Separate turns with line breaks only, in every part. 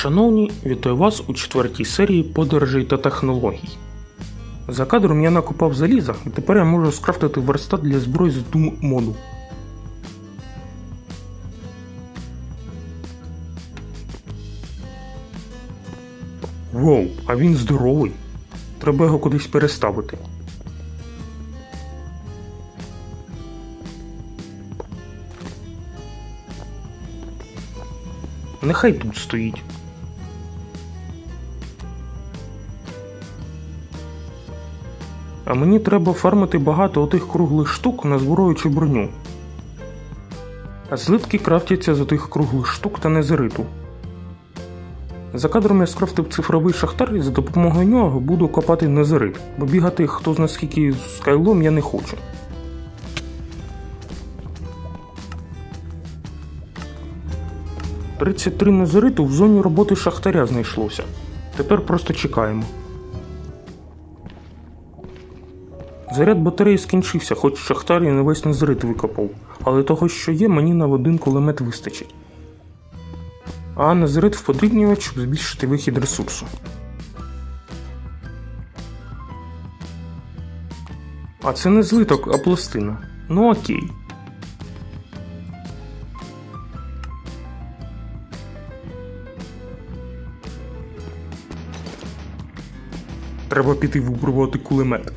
Шановні, вітаю вас у четвертій серії подорожей та технологій. За кадром я накопав заліза, і тепер я можу скрафтити верстат для зброї з Doom моду. Воу, а він здоровий. Треба його кудись переставити. Нехай тут стоїть. А мені треба фармити багато отих круглих штук на зброючу броню. А злитки крафтяться з отих круглих штук та незериту. За кадром я скрафтив цифровий шахтар і за допомогою нього буду копати незерит, бо бігати хто зна скільки з скайлом я не хочу. Тридцять три незериту в зоні роботи шахтаря знайшлося. Тепер просто чекаємо. Заряд батареї скінчився, хоч шахтар і не весь незрит викопав, але того, що є, мені на один кулемет вистачить. А незрит в подрібнювач, щоб збільшити вихід ресурсу. А це не злиток, а пластина. Ну окей. Треба піти випробувати кулемет.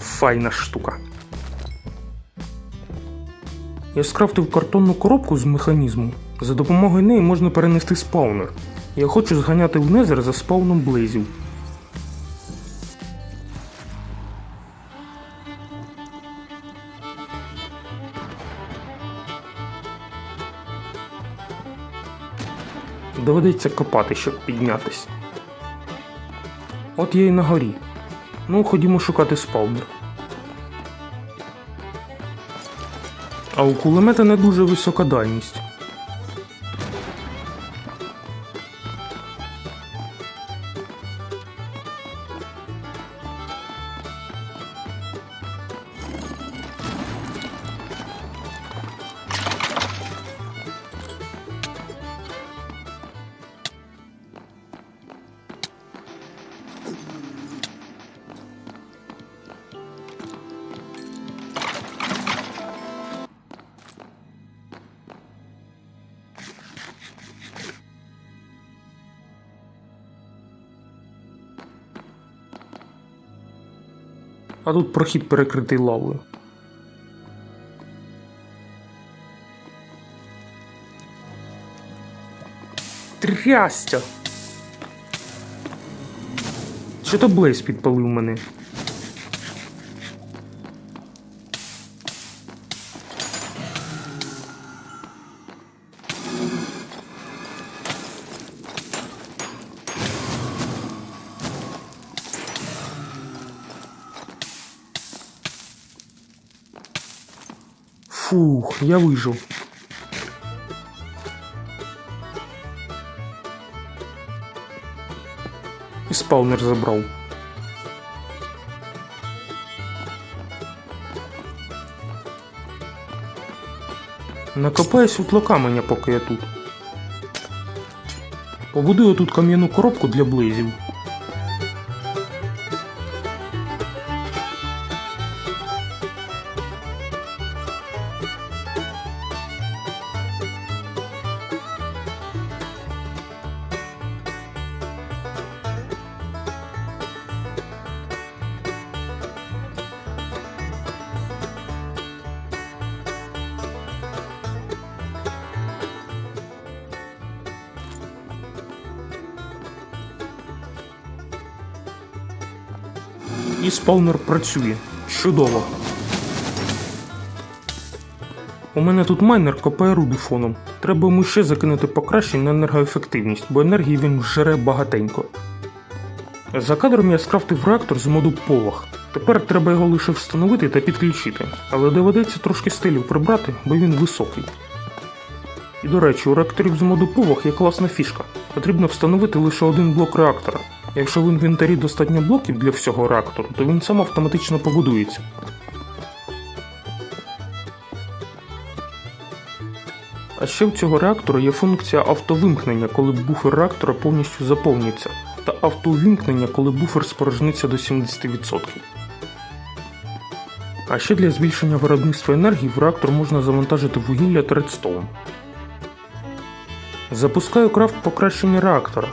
Файна штука. Я скрафтив картонну коробку з механізму. За допомогою неї можна перенести спаунер. Я хочу зганяти в Незер за спауном близів. Доведеться копати, щоб піднятись. От я і на горі. Ну, ходімо шукати спаунер. А у кулемета не дуже висока дальність. А тут прохід перекритий лавою. Трястя! Що то Блейз підпалив мене? Я вижив. І спаунер забрал. забрав. Накопаю світлокаменя, поки я тут. Побудую тут кам'яну коробку для близів. І спаунер працює. Чудово. У мене тут майнер копає руду фоном. Треба йому ще закинути покращень на енергоефективність, бо енергії він жре багатенько. За кадром я скрафтив реактор з моду Полах. Тепер треба його лише встановити та підключити, але доведеться трошки стилів прибрати, бо він високий. І до речі, у реакторів з моду Повах є класна фішка. Потрібно встановити лише один блок реактора. Якщо в інвентарі достатньо блоків для всього реактору, то він сам автоматично побудується. А ще в цього реактора є функція автовимкнення, коли буфер реактора повністю заповнюється, та автоувімкнення, коли буфер спорожниться до 70%. А ще для збільшення виробництва енергії в реактор можна завантажити вугілля та редстоун. Запускаю крафт покращення реактора.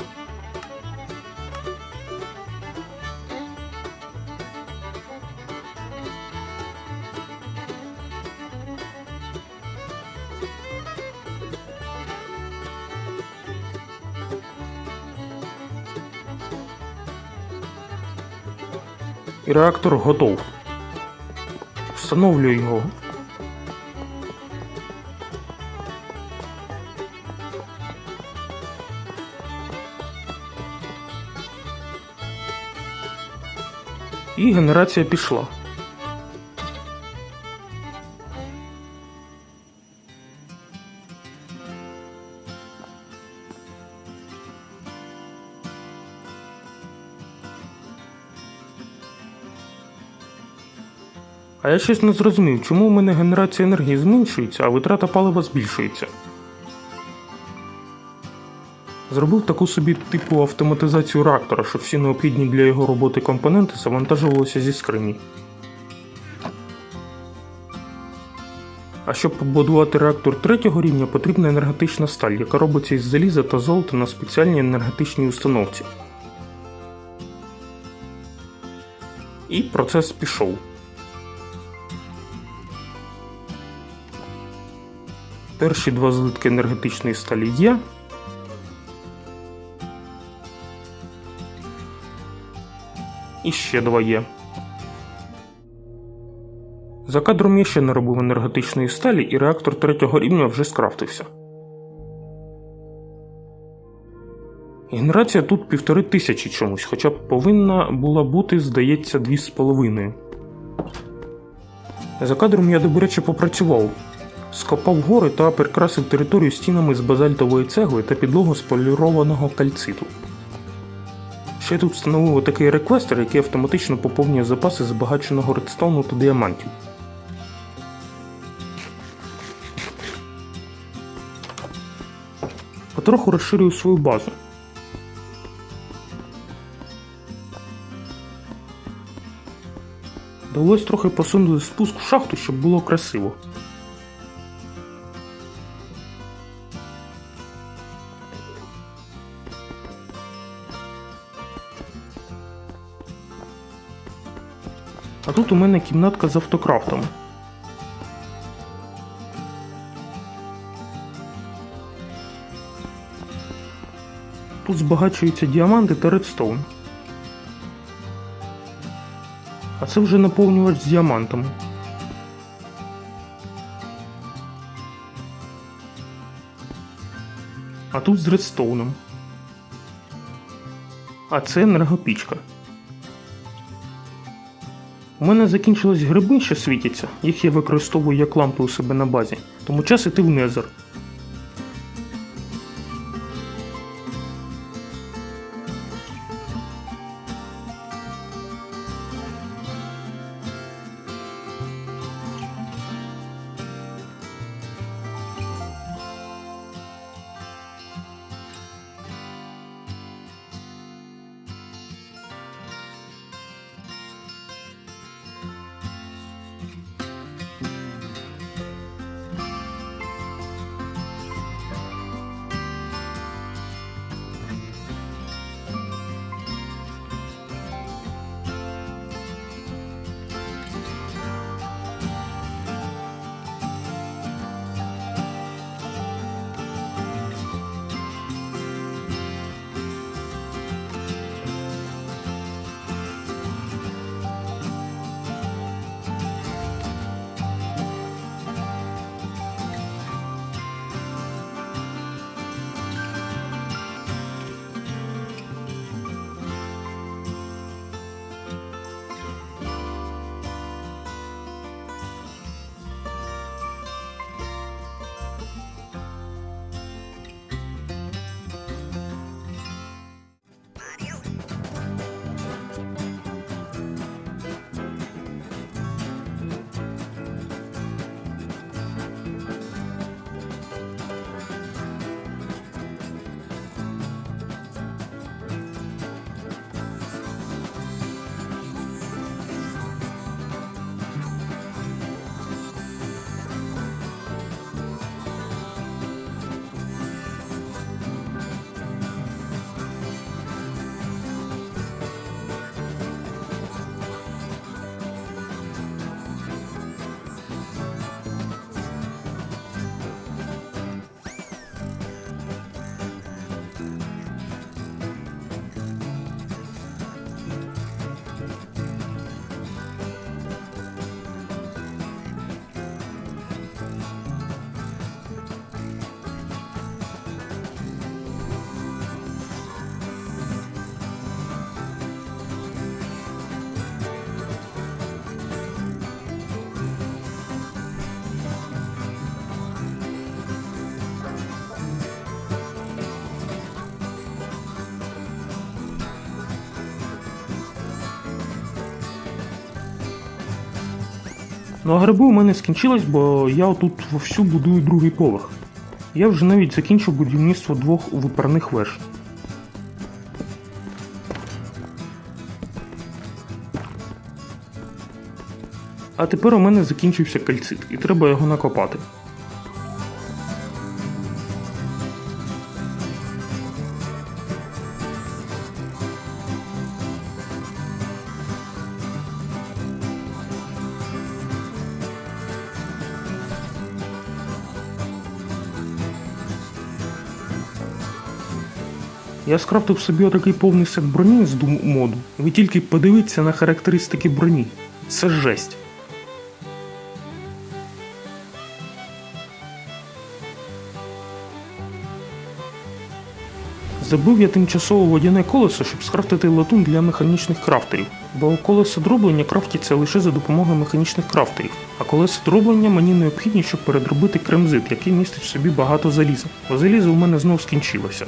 І реактор готов. Встановлюю його. І генерація пішла. А я щось не зрозумів, чому у мене генерація енергії зменшується, а витрата палива збільшується. Зробив таку собі типу автоматизацію реактора, щоб всі необхідні для його роботи компоненти завантажувалися зі скрині. А щоб побудувати реактор третього рівня, потрібна енергетична сталь, яка робиться із заліза та золота на спеціальній енергетичній установці. І процес пішов. Перші два злитки енергетичної сталі є. І ще два є. За кадром я ще не робив енергетичної сталі, і реактор третього рівня вже скрафтився. Генерація тут півтори тисячі чомусь, хоча б повинна була бути, здається, дві з половиною. За кадром я добряче попрацював. Скопав гори та прикрасив територію стінами з базальтової цегли та підлогу з полірованого кальциту. Ще тут встановив такий реквестер, який автоматично поповнює запаси збагаченого редстоуну та діамантів. Потроху розширюю свою базу. Довелось трохи посунути спуск в шахту, щоб було красиво. А тут у мене кімнатка з автокрафтом. Тут збагачуються діаманти та редстоун. А це вже наповнювач з діамантами. А тут з редстоуном. А це енергопічка. У мене закінчились гриби, що світяться, їх я використовую як лампи у себе на базі, тому час іти в незер. Ну а гриби у мене скінчились, бо я отут вовсю будую другий поверх. Я вже навіть закінчив будівництво двох випарних веж. А тепер у мене закінчився кальцит, і треба його накопати. Я скрафтив собі отакий повний сет броні з Doom моду. Ви тільки подивіться на характеристики броні. Це жесть. Забив я тимчасово водяне колесо, щоб скрафтити латун для механічних крафтерів, бо колесо дроблення крафтиться лише за допомогою механічних крафтерів, а колесо дроблення мені необхідні, щоб передробити кремзит, який містить в собі багато заліза. Бо залізо у мене знов скінчилося.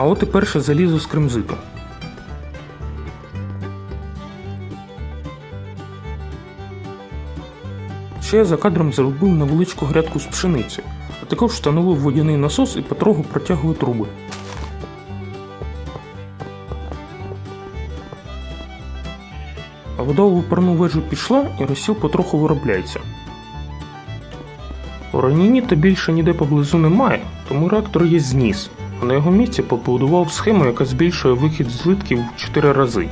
А от і перше залізо з кремзиту. Ще я за кадром зробив невеличку грядку з пшениці, а також встановив водяний насос і потроху протягую труби. А вода у випарну вежу пішла і розсіл потроху виробляється. У Ранініта більше ніде поблизу немає, тому реактор є зніс, на його місці побудував схему, яка збільшує вихід злитків в 4 рази.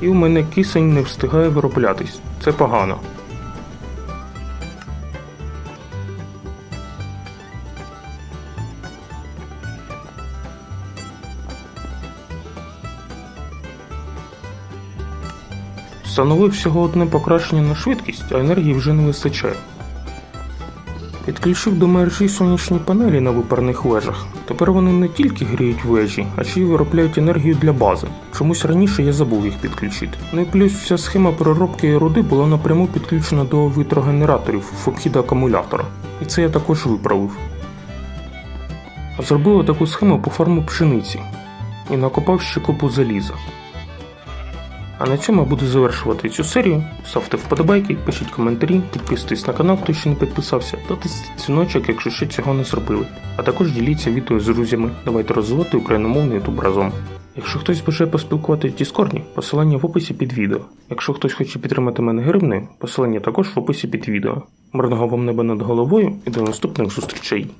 І у мене кисень не встигає вироблятись. Це погано. Встановив всього одне покращення на швидкість, а енергії вже не вистачає. Підключив до мережі сонячні панелі на випарних вежах. Тепер вони не тільки гріють вежі, а ще й виробляють енергію для бази. Чомусь раніше я забув їх підключити. Ну і плюс вся схема переробки руди була напряму підключена до вітрогенераторів в обхід акумулятора. І це я також виправив. А зробив таку схему по фарму пшениці і накопав ще купу заліза. А на цьому я буду завершувати цю серію. Ставте вподобайки, пишіть коментарі, підписуйтесь на канал, хто ще не підписався, та тисніть дзвіночок, якщо ще цього не зробили. А також діліться відео з друзями. Давайте розвивати україномовний ютуб разом. Якщо хтось бажає поспілкуватися в Діскорді, посилання в описі під відео. Якщо хтось хоче підтримати мене гривнею, посилання також в описі під відео. Мирного вам неба над головою і до наступних зустрічей.